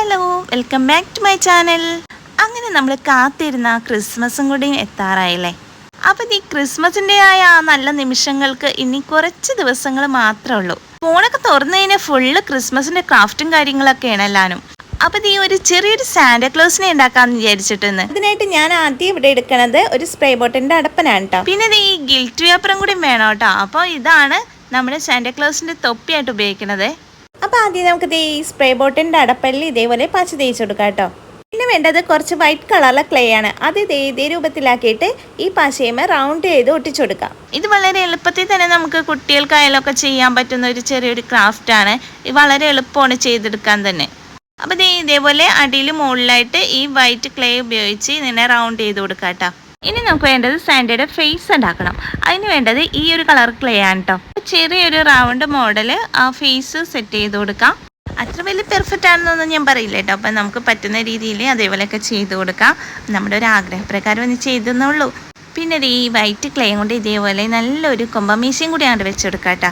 Hello welcome back to my channel അങ്ങനെ നമ്മൾ കാത്തിരുന്ന ക്രിസ്മസും കൂടി എത്താറായില്ലേ? അപ്പം ഈ ക്രിസ്മസിന്റെ ആയ ആ നല്ല നിമിഷങ്ങൾക്ക് ഇനി കുറച്ച് ദിവസങ്ങൾ മാത്രമേ ഉള്ളൂ. ഫോണൊക്കെ തുറന്നു കഴിഞ്ഞാൽ ഫുള്ള് ക്രിസ്മസിന്റെ ക്രാഫ്റ്റും കാര്യങ്ങളൊക്കെയാണ് എല്ലാനും. അപ്പം ഈ ഒരു ചെറിയൊരു സാന്റാക്ലോസിനെ ഉണ്ടാക്കാന്ന് വിചാരിച്ചിട്ടെന്ന്. അതിനായിട്ട് ഞാൻ ആദ്യം ഇവിടെ എടുക്കണത് ഒരു സ്പ്രേ ബോട്ടിന്റെ അടപ്പനാണ് കേട്ടോ പിന്നെ ഈ ഗിൽറ്റ് പേപ്പറും കൂടി വേണം കേട്ടോ അപ്പോൾ ഇതാണ് നമ്മുടെ സാന്റാക്ലോസിന്റെ തൊപ്പിയായിട്ട് ഉപയോഗിക്കുന്നത് അപ്പൊ ആദ്യം നമുക്ക് ദേ ഈ സ്പ്രേ ബോട്ടിന്റെ അടപ്പല്ലിൽ ഇതേപോലെ പച്ച തേച്ച് കൊടുക്കാം കേട്ടോ. പിന്നെ വേണ്ടത് കുറച്ച് വൈറ്റ് കളറിലെ ക്ലേ ആണ്. അത് ഇതേ ഇതേ രൂപത്തിലാക്കിയിട്ട് ഈ പശയുമേ റൗണ്ട് ചെയ്ത് ഒട്ടിച്ചു കൊടുക്കാം. ഇത് വളരെ എളുപ്പത്തിൽ തന്നെ നമുക്ക് കുട്ടികൾക്കായാലൊക്കെ ചെയ്യാൻ പറ്റുന്ന ഒരു ചെറിയൊരു ക്രാഫ്റ്റ് ആണ്. ഇത് വളരെ എളുപ്പമാണ് ചെയ്തെടുക്കാൻ തന്നെ. അപ്പോൾ ദേ ഇതേപോലെ അടിയിൽ മുകളിലായിട്ട് ഈ വൈറ്റ് ക്ലേ ഉപയോഗിച്ച് ഇതിനെ റൗണ്ട് ചെയ്ത് കൊടുക്കാം കേട്ടോ. ഇനി നമുക്ക് വേണ്ടത് സാൻഡയുടെ ഫേസ് ഉണ്ടാക്കണം. അതിന് വേണ്ടത് ഈ ഒരു കളർ ക്ലേ ആണ് കേട്ടോ. ചെറിയൊരു റൗണ്ട് മോഡൽ ആ ഫേസ് സെറ്റ് ചെയ്ത് കൊടുക്കാം. അത്ര വലിയ പെർഫെക്റ്റ് ആണെന്നൊന്നും ഞാൻ പറയില്ല കേട്ടോ. അപ്പം നമുക്ക് പറ്റുന്ന രീതിയിൽ അതേപോലെയൊക്കെ ചെയ്ത് കൊടുക്കാം. നമ്മുടെ ഒരു ആഗ്രഹപ്രകാരം ഒന്ന് ചെയ്തെന്നുള്ളൂ. പിന്നെ ഈ വൈറ്റ് ക്ലേ കൊണ്ട് ഇതേപോലെ നല്ലൊരു കൊമ്പമീശയും കൂടി അങ്ങോട്ട് വെച്ചെടുക്കാം കേട്ടോ.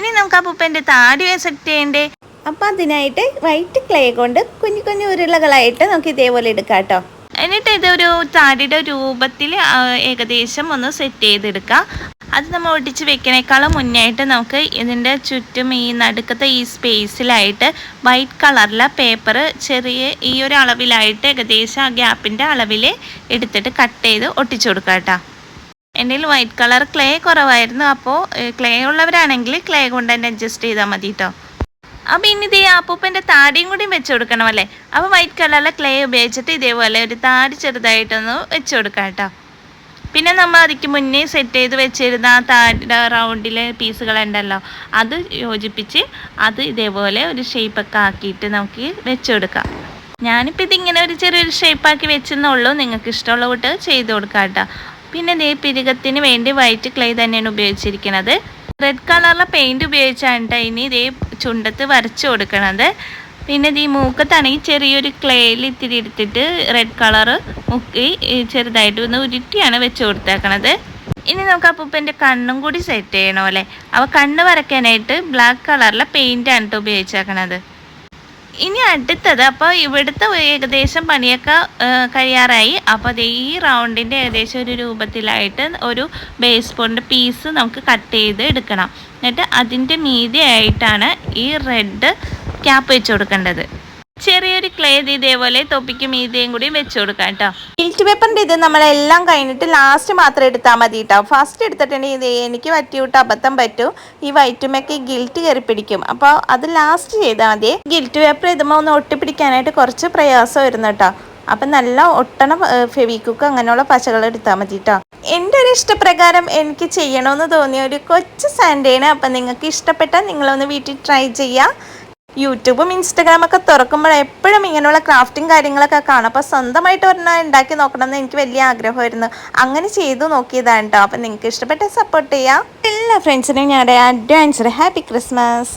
ഇനി നമുക്ക് ആ പൂപ്പന്റെ താടി സെറ്റ് ചെയ്യണ്ടേ? അപ്പം അതിനായിട്ട് വൈറ്റ് ക്ലേ കൊണ്ട് കുഞ്ഞു കുഞ്ഞു ഉരുളകളായിട്ട് നമുക്ക് ഇതേപോലെ എടുക്കാം കേട്ടോ. എന്നിട്ട് ഇതൊരു താടിയുടെ രൂപത്തിൽ ഏകദേശം ഒന്ന് സെറ്റ് ചെയ്തെടുക്കാം. അത് നമ്മൾ ഒട്ടിച്ച് വെക്കണേക്കാളും മുന്നായിട്ട് നമുക്ക് ഇതിന്റെ ചുറ്റും ഈ നടുക്കത്തെ ഈ സ്പേസിലായിട്ട് വൈറ്റ് കളറിലെ പേപ്പർ ചെറിയ ഈ ഒരു അളവിലായിട്ട് ഏകദേശം ആ ഗ്യാപ്പിന്റെ അളവിൽ എടുത്തിട്ട് കട്ട് ചെയ്ത് ഒട്ടിച്ചു കൊടുക്കാം കേട്ടോ. എന്റെ വൈറ്റ് കളർ ക്ലേ കുറവായിരുന്നു. അപ്പോൾ ക്ലേ ഉള്ളവരാണെങ്കിൽ ക്ലേ കൊണ്ട് തന്നെ അഡ്ജസ്റ്റ് ചെയ്താൽ മതി കേട്ടോ അപ്പം ഇനി ഇതേ അപ്പൂപ്പന്റെ താടിയും കൂടി വെച്ച് കൊടുക്കണം അല്ലേ? അപ്പോൾ വൈറ്റ് കളറിലെ ക്ലേ ഉപയോഗിച്ചിട്ട് ഇതേപോലെ ഒരു താടി ചെറുതായിട്ടൊന്ന് വെച്ച് കൊടുക്കാം കേട്ടോ. പിന്നെ നമ്മൾ അതിക്ക് മുന്നേ സെറ്റ് ചെയ്ത് വെച്ചിരുന്ന ആ താഴെ റൗണ്ടിലെ പീസുകളുണ്ടല്ലോ അത് യോജിപ്പിച്ച് അത് ഇതേപോലെ ഒരു ഷേപ്പൊക്കെ ആക്കിയിട്ട് നമുക്ക് വെച്ച് കൊടുക്കാം ഞാനിപ്പോൾ ഇതിങ്ങനെ ഒരു ചെറിയൊരു ഷേപ്പാക്കി വെച്ചെന്നുള്ളൂ. നിങ്ങൾക്ക് ഇഷ്ടമുള്ള കൂട്ട് ചെയ്ത് കൊടുക്കാം കേട്ടോ. പിന്നെ ഇതേ പിരികത്തിന് വേണ്ടി വൈറ്റ് ക്ലേ തന്നെയാണ് ഉപയോഗിച്ചിരിക്കുന്നത് റെഡ് കളറിലെ പെയിന്റ് ഉപയോഗിച്ചാണ് കേട്ടോ ഇനി ഇതേ ചുണ്ടത്ത് വരച്ചു കൊടുക്കണത്. പിന്നെ ഈ മൂക്കത്താണെങ്കിൽ ചെറിയൊരു ക്ലേയിൽ ഇത്തിരി എടുത്തിട്ട് റെഡ് കളറ് മുക്കി ചെറുതായിട്ട് ഒന്ന് ഉരുട്ടിയാണ് വെച്ച് കൊടുത്തേക്കണത്. ഇനി നമുക്ക് അപ്പൂപ്പന്റെ കണ്ണും കൂടി സെറ്റ് ചെയ്യണം അല്ലേ? അപ്പോൾ കണ്ണ് വരയ്ക്കാനായിട്ട് ബ്ലാക്ക് കളറിലെ പെയിന്റാണ് കേട്ടോ ഉപയോഗിച്ചേക്കണത്. ഇനി അടുത്തത് അപ്പോൾ ഇവിടുത്തെ ഏകദേശം പണിയൊക്കെ കഴിയാറായി. അപ്പോൾ അത് ഈ റൗണ്ടിന്റെ ഏകദേശം ഒരു രൂപത്തിലായിട്ട് ഒരു ബേസ് ബോണിന്റെ പീസ് നമുക്ക് കട്ട് ചെയ്ത് എടുക്കണം. എന്നിട്ട് അതിന്റെ മീതിയായിട്ടാണ് ഈ റെഡ് ക്യാപ്പ് വെച്ച് കൊടുക്കേണ്ടത്. ചെറിയൊരു ക്ലേ ഇതേപോലെ തൊപ്പിക്കും ഇതേയും കൂടി വെച്ച് കൊടുക്കാം കേട്ടോ. ഫിൽറ്റ് പേപ്പറിന്റെ ഇത് നമ്മളെല്ലാം കഴിഞ്ഞിട്ട് ലാസ്റ്റ് മാത്രം എടുത്താൽ മതി കേട്ടോ ഫസ്റ്റ് എടുത്തിട്ടുണ്ടെങ്കിൽ ഇത് എനിക്ക് പറ്റിയിട്ട് അബദ്ധം പറ്റും. ഈ വൈറ്റുമൊക്കെ ഗിൽറ്റ് കയറി പിടിക്കും. അപ്പോൾ അത് ലാസ്റ്റ് ചെയ്താൽ മതി. ഗിൽറ്റ് പേപ്പർ ഇതുമ്പോൾ ഒന്ന് ഒട്ടിപ്പിടിക്കാനായിട്ട് കുറച്ച് പ്രയാസം വരുന്നു കേട്ടോ അപ്പം നല്ല ഒട്ടണ ഫെവിക്കുക്ക് അങ്ങനെയുള്ള പശകൾ എടുത്താൽ മതി കേട്ടോ എന്റെ ഒരു ഇഷ്ടപ്രകാരം എനിക്ക് ചെയ്യണമെന്ന് തോന്നിയ ഒരു കൊച്ചു സാൻഡേണ്. അപ്പം നിങ്ങൾക്ക് ഇഷ്ടപ്പെട്ടാൽ നിങ്ങളൊന്ന് വീട്ടിൽ ട്രൈ ചെയ്യുക യൂട്യൂബും ഇൻസ്റ്റഗ്രാം ഒക്കെ തുറക്കുമ്പോൾ എപ്പോഴും ഇങ്ങനെയുള്ള ക്രാഫ്റ്റിംഗ് കാര്യങ്ങളൊക്കെ കാണും. അപ്പോൾ സ്വന്തമായിട്ട് ഒരെണ്ണം ഉണ്ടാക്കി നോക്കണം എന്ന് എനിക്ക് വലിയ ആഗ്രഹമായിരുന്നു. അങ്ങനെ ചെയ്തു നോക്കിയതാണ് കേട്ടോ. അപ്പം നിങ്ങൾക്ക് ഇഷ്ടപ്പെട്ട സപ്പോർട്ട് ചെയ്യാം. എല്ലാ ഫ്രണ്ട്സിനും ഞങ്ങളുടെ അഡ്വാൻസ് ഹാപ്പി ക്രിസ്മസ്